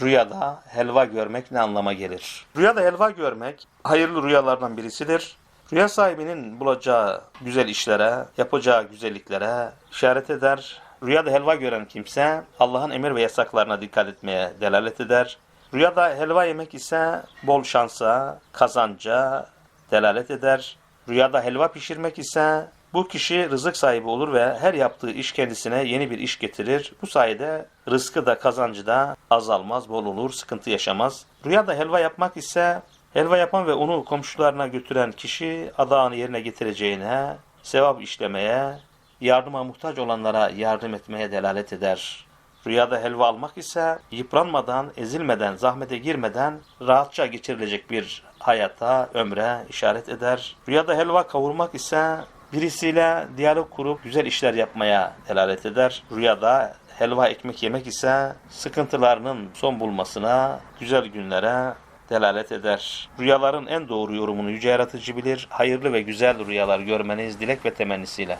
Rüyada helva görmek ne anlama gelir? Rüyada helva görmek hayırlı rüyalardan birisidir. Rüya sahibinin bulacağı güzel işlere, yapacağı güzelliklere işaret eder. Rüyada helva gören kimse Allah'ın emir ve yasaklarına dikkat etmeye delalet eder. Rüyada helva yemek ise bol şansa, kazanca delalet eder. Rüyada helva pişirmek ise bu kişi rızık sahibi olur ve her yaptığı iş kendisine yeni bir iş getirir. Bu sayede rızkı da kazancı da azalmaz, bol olur, sıkıntı yaşamaz. Rüyada helva yapmak ise helva yapan ve onu komşularına götüren kişi adağını yerine getireceğine, sevap işlemeye, yardıma muhtaç olanlara yardım etmeye delalet eder. Rüyada helva almak ise yıpranmadan, ezilmeden, zahmete girmeden rahatça geçirilecek bir hayata, ömre işaret eder. Rüyada helva kavurmak ise birisiyle diyalog kurup güzel işler yapmaya delalet eder. Rüyada helva ekmek yemek ise sıkıntılarının son bulmasına, güzel günlere delalet eder. Rüyaların en doğru yorumunu yüce yaratıcı bilir. Hayırlı ve güzel rüyalar görmeniz dilek ve temennisiyle.